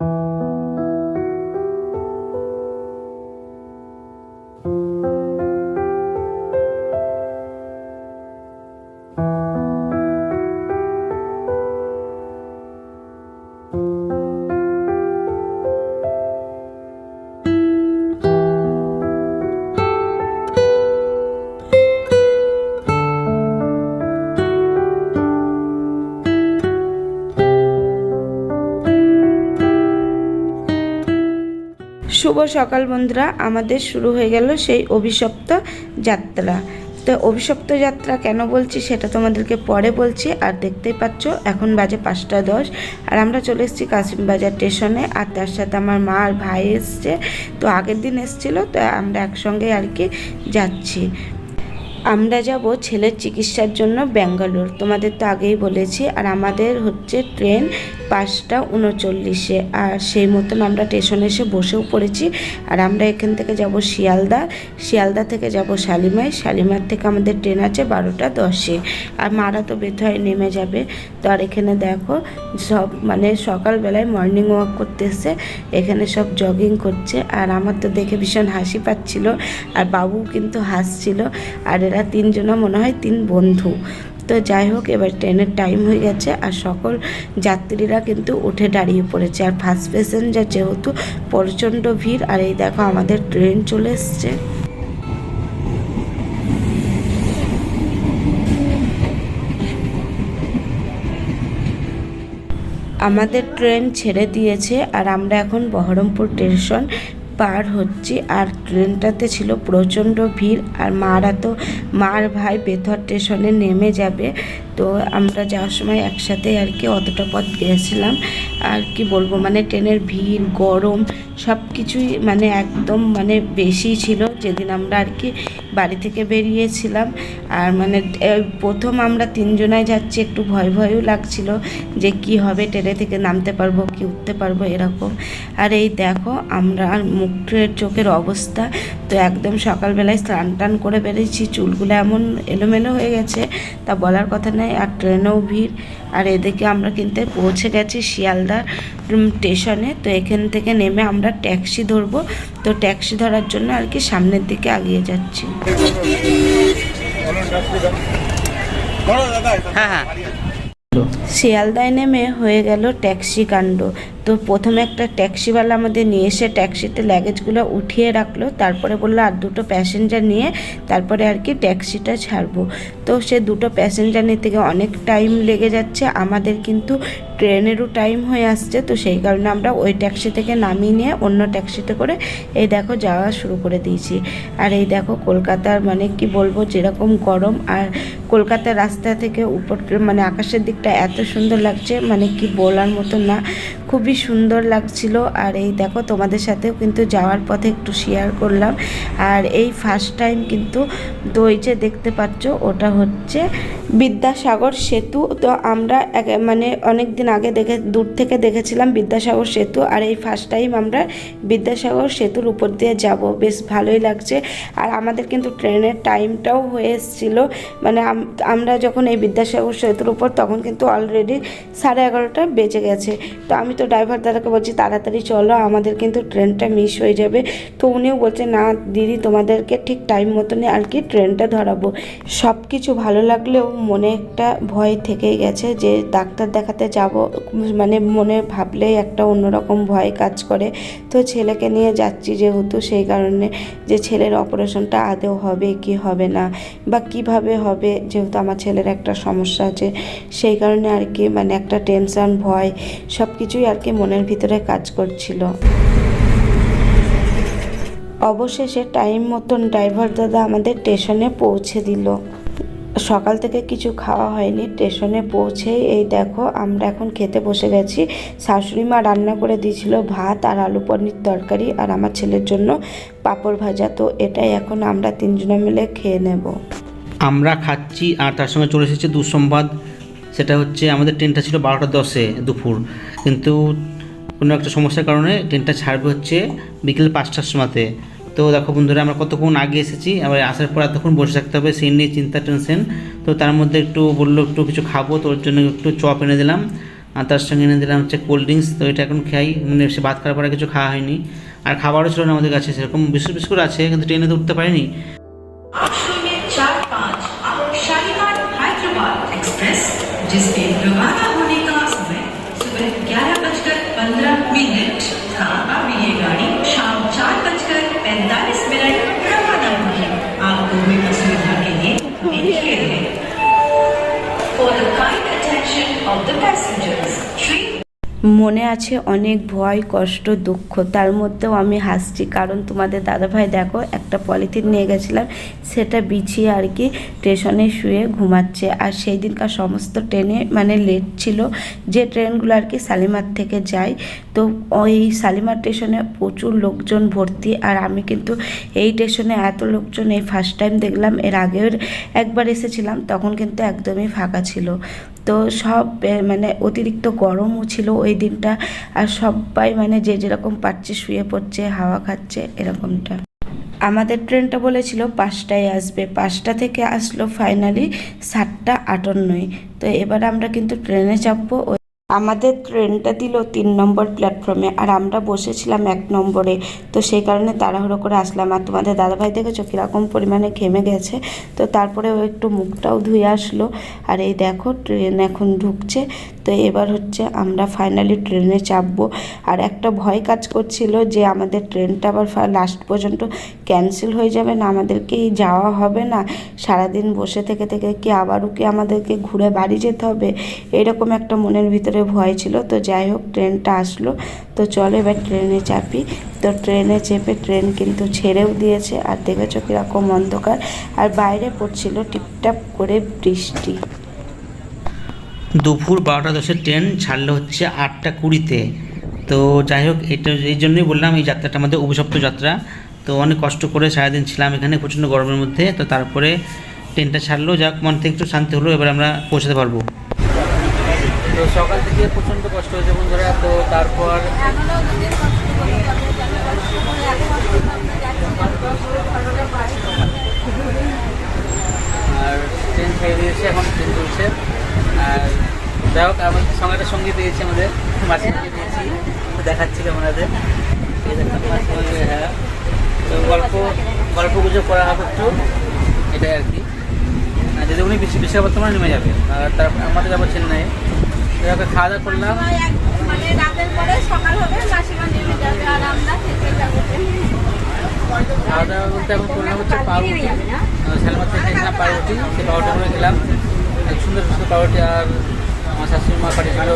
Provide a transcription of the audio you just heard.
you শুভ সকাল বন্ধুরা, আমাদের শুরু হয়ে গেল সেই অভিশপ্ত যাত্রা। তো অভিশপ্ত যাত্রা কেন বলছি সেটা তোমাদেরকে পরে বলছি, আর দেখতেই পাচ্ছ এখন বাজে পাঁচটা দশ, আর আমরা চলে এসেছি কাশিমবাজার স্টেশনে, আর তার সাথে আমার মা আর ভাই এসছে। তো আগের দিন এসেছিল, তো আমরা একসঙ্গে আর কি যাচ্ছি। আমরা যাব ছেলের চিকিৎসার জন্য ব্যাঙ্গালোর, তোমাদের তো আগেই বলেছি, আর আমাদের হচ্ছে ট্রেন পাঁচটা উনচল্লিশে, আর সেই মতন আমরা স্টেশনে এসে বসেও পড়েছি। আর আমরা এখান থেকে যাব শিয়ালদা। শিয়ালদা থেকে যাব শালিমাই শালিমার থেকে আমাদের ট্রেন আছে বারোটা দশে। আর মারা তো বেথয় নেমে যাবে। তো আর এখানে দেখো, সব মানে সকালবেলায় মর্নিং ওয়াক করতে এসে এখানে সব জগিং করছে। আর আমার তো দেখে ভীষণ হাসি পাচ্ছিল। আর বাবু কিন্তু হাসছিল। আর এরা তিনজনা মনে হয় তিন বন্ধু। তো যাই হোক, এবার ট্রেনের টাইম হয়ে গেছে আর সকল যাত্রীরা কিন্তু উঠে দাঁড়িয়ে পড়েছে। আর ফার্স্ট প্যাসেঞ্জার যেহেতু প্রচণ্ড ভিড়, আর এই দেখো আমাদের ট্রেন চলে এসছে। আমাদের ট্রেন ছেড়ে দিয়েছে, আর আমরা এখন বহরমপুর স্টেশন পার হচ্ছি আর ট্রেনটাতে ছিল প্রচণ্ড ভিড় আর মারা তো, মার ভাই বেথর স্টেশনে নেমে যাবে। তো আমরা যাওয়ার সময় একসাথে আর কি অতটা পথ গেছিলাম। আর কি বলব মানে ট্রেনের ভিড়, গরম সব কিছুই মানে একদম মানে বেশি ছিল। যেদিন আমরা আর কি বাড়ি থেকে বেরিয়েছিলাম। আর মানে প্রথম আমরা তিনজনাই যাচ্ছি, একটু ভয় ভয়ও লাগছিল যে কি হবে, ট্রেনে থেকে নামতে পারব কি, উঠতে পারব এরকম। আর এই দেখো, আমরা মুখের চোখের অবস্থা তো একদম সকালবেলায় স্নান টান করে বেরিয়েছি, চুলগুলো এমন এলোমেলো হয়ে গেছে, তা বলার কথা নেই, আর ট্রেনেও ভিড়। আর এদিকে আমরা কিন্তু পৌঁছে গেছি শিয়ালদা স্টেশনে, তো এখান থেকে নেমে আমরা ট্যাক্সি ধরবো। তো ট্যাক্সি ধরার জন্য আর কি সামনের দিকে এগিয়ে যাচ্ছি। হ্যাঁ হ্যাঁ। শিয়ালদায় নেমে হয়ে গেল ট্যাক্সি কাণ্ড। তো প্রথমে একটা ট্যাক্সিওয়ালা আমাদের নিয়ে এসে ট্যাক্সিতে লাগেজগুলো উঠিয়ে রাখল, তারপরে বলল, আর দুটো প্যাসেঞ্জার নিয়ে তারপরে আর কি ট্যাক্সিটা ছাড়বো। তো সে দুটো প্যাসেঞ্জার নিতে গিয়ে অনেক টাইম লেগে যাচ্ছে। আমাদের কিন্তু ট্রেনেরও টাইম হয়ে আসছে, তো সেই কারণে আমরা ওই ট্যাক্সি থেকে নামিয়ে নিয়ে অন্য ট্যাক্সিতে করে এই দেখো যাওয়া শুরু করে দিয়েছি। আর এই দেখো কলকাতার মানে কি বলব, যেরকম গরম আর কলকাতার রাস্তা থেকে উপর মানে আকাশের দিকটা এত সুন্দর লাগছে মানে কি বলার মতো না, খুবই সুন্দর লাগছিল। আর এই দেখো তোমাদের সাথেও কিন্তু যাওয়ার পথে একটু শেয়ার করলাম। আর এই ফার্স্ট টাইম কিন্তু ওই যে দেখতে পাচ্ছ, ওটা হচ্ছে বিদ্যাসাগর সেতু তো আমরা মানে অনেক দিন আগে দেখে, দূর থেকে দেখেছিলাম বিদ্যাসাগর সেতু আর এই ফার্স্ট টাইম আমরা বিদ্যাসাগর সেতুর উপর দিয়ে যাব। বেশ ভালোই লাগছে। আর আমাদের কিন্তু ট্রেনের টাইমটাও হয়ে এসেছিল। মানে আমরা যখন এই বিদ্যাসাগর সেতুর উপর, তখন কিন্তু অলরেডি সাড়ে এগারোটা বেজে গেছে। তো আমি তো ড্রাইভার দাদাকে বলছি, তাড়াতাড়ি চলো, আমাদের কিন্তু ট্রেনটা মিস হয়ে যাবে। তো উনিও বলছে, না দিদি, তোমাদেরকে ঠিক টাইম মতনই আর কি ট্রেনটা ধরাবো। সব কিছু ভালো লাগলেও মনে একটা ভয় থেকেই গেছে যে ডাক্তার দেখাতে যাব মানে মনে ভাবলেই একটা অন্যরকম ভয় কাজ করে। তো ছেলেকে নিয়ে যাচ্ছি যেহেতু, সেই কারণে যে ছেলের অপারেশনটা আদৌ হবে কি হবে না বা কীভাবে হবে, যেহেতু আমার ছেলের একটা সমস্যা আছে, সেই কারণে আর কি মানে একটা টেনশন, ভয় সব কিছুই আর কি মনের ভিতরে কাজ করছিল। অবশেষে টাইম মতন ড্রাইভার দাদা আমাদের স্টেশনে পৌঁছে দিল। সকাল থেকে কিছু খাওয়া হয়নি স্টেশনে পৌঁছেই এই দেখো আমরা এখন খেতে বসে গেছি। শাশুড়ি মা রান্না করে দিয়েছিল ভাত আর আলু পনির তরকারি আর আমার ছেলের জন্য পাঁপড় ভাজা। তো এটাই এখন আমরা তিনজনে মিলে খেয়ে নেব। আমরা খাচ্ছি আর তার সঙ্গে চলে এসেছে দুঃসংবাদ। সেটা হচ্ছে আমাদের ট্রেনটা ছিল বারোটা দশে দুপুর। কিন্তু কোনো একটা সমস্যার কারণে ট্রেনটা ছাড়বে হচ্ছে বিকেল পাঁচটার সময়তে। তো দেখো বন্ধুরা আমরা কতক্ষণ আগে এসেছি আবার আসার পর এতক্ষণ বসে থাকতে হবে সেই নিয়ে চিন্তা টেনশন তো তার মধ্যে একটু বললো একটু কিছু খাবো তো ওর জন্য একটু চপ এনে দিলাম আর তার সঙ্গে এনে দিলাম হচ্ছে কোল্ড ড্রিঙ্কস তো এটা এখন খাই মানে সে ভাত খাওয়ার পরে কিছু খাওয়া হয়নি আর খাবারও ছিল না আমাদের কাছে সেরকম বিস্কুট বিস্কুট আছে কিন্তু ট্রেনে তো উঠতে পারিনি शून्य चार पाँच शालीमार हैदराबाद एक्सप्रेस जिसके रवाना होने মনে আছে অনেক ভয়, কষ্ট, দুঃখ। তার মধ্যেও আমি হাসছি। কারণ তোমাদের দাদাভাই দেখো, একটা পলিথিন নিয়ে গেছিলাম, সেটা বিছিয়ে আর কি স্টেশনে শুয়ে ঘুমাচ্ছে। আর সেই দিনকার সমস্ত ট্রেনে মানে লেট ছিল। যে ট্রেনগুলো আর কি শালিমার থেকে যায়, তো ওই শালিমার স্টেশনে প্রচুর লোকজন ভর্তি। আর আমি কিন্তু এই স্টেশনে এত লোকজন, এই ফার্স্ট টাইম দেখলাম। এর আগেও একবার এসেছিলাম, তখন কিন্তু একদমই ফাঁকা ছিল। তো সব মানে অতিরিক্ত গরমও ছিল ওই দিনটা আর সবাই মানে যে যেরকম পাচ্ছে শুয়ে পড়ছে, হাওয়া খাচ্ছে, এরকমটা। আমাদের ট্রেনটা বলেছিল পাঁচটায় আসবে। পাঁচটা থেকে আসলো ফাইনালি সাতটা আটান্নয়। তো এবার আমরা কিন্তু ট্রেনে চাপবো। আমাদের ট্রেনটা দিল তিন নম্বর প্ল্যাটফর্মে আর আমরা বসেছিলাম এক নম্বরে। তো সেই কারণে তাড়াহুড়ো করে আসলাম। আর তোমাদের দাদাভাই দেখেছ কীরকম পরিমাণে ঘেমে গেছে? তো তারপরে ও একটু মুখটাও ধুয়ে আসলো। আর এই দেখো ট্রেন এখন ঢুকছে। তো এবার হচ্ছে আমরা ফাইনালি ট্রেনে চাপবো। আর একটা ভয় কাজ করছিল যে আমাদের ট্রেনটা আবার লাস্ট পর্যন্ত ক্যান্সেল হয়ে যাবে না আমাদেরকে যাওয়া হবে না। সারাদিন বসে থেকে থেকে কি আবারও কি আমাদেরকে ঘুরে বাড়ি যেতে হবে? এরকম একটা মনের ভিতরে ভয় ছিল। তো যাই হোক, ট্রেনটা আসলো। তো চলো এবার ট্রেনে চাপি। তো ট্রেনে চেপে ট্রেন কিন্তু ছেড়েও দিয়েছে। আর দেখেছ কীরকম অন্ধকার। আর বাইরে পড়ছিল টিপটাপ করে বৃষ্টি। দুপুর বারোটা দশের ট্রেন ছাড়লো হচ্ছে আটটা কুড়িতে। তো যাই হোক, এটা এই জন্যই বললাম এই যাত্রাটা আমাদের অভিশপ্ত যাত্রা। তো অনেক কষ্ট করে সারাদিন ছিলাম এখানে, প্রচণ্ড গরমের মধ্যে। তো তারপরে ট্রেনটা ছাড়লো, যাক, মন থেকে একটু শান্তি হলো, এবার আমরা পৌঁছাতে পারব। তো সকাল থেকে প্রচণ্ড কষ্ট হয়েছে বন্ধুরা, তো তারপর আর ট্রেন ছেড়ে দিয়েছে, এখন ট্রেন চলছে। আর যাই হোক, আমার সঙ্গে একটা সঙ্গী পেয়েছি আমাদের মাসিমাকে পেয়েছি। দেখাচ্ছিল এই হ্যাঁ। গল্প গল্প গুজব করা হবে একটু এটাই আর কি। যদি উনি বেশি বিশাখাপত্তনমে নেমে যাবে আর তার আমাদের যাব চেন্নাই। তো খাওয়া দাওয়া করলাম। মানে রাতের পরে সকাল হবে মাসিমা নেমে যাবে আর আমরা থেকে যাব খাওয়া দাওয়া বলতে এখন করলাম হচ্ছে পাউরুটি। সালমার থেকে খেয়েছিলাম পাউরুটি সেই পাউরুটি করে খেলাম। এক সুন্দর সুন্দর পাউরুটি আর আমার শাশুড়ি মা পাঠিয়েছিল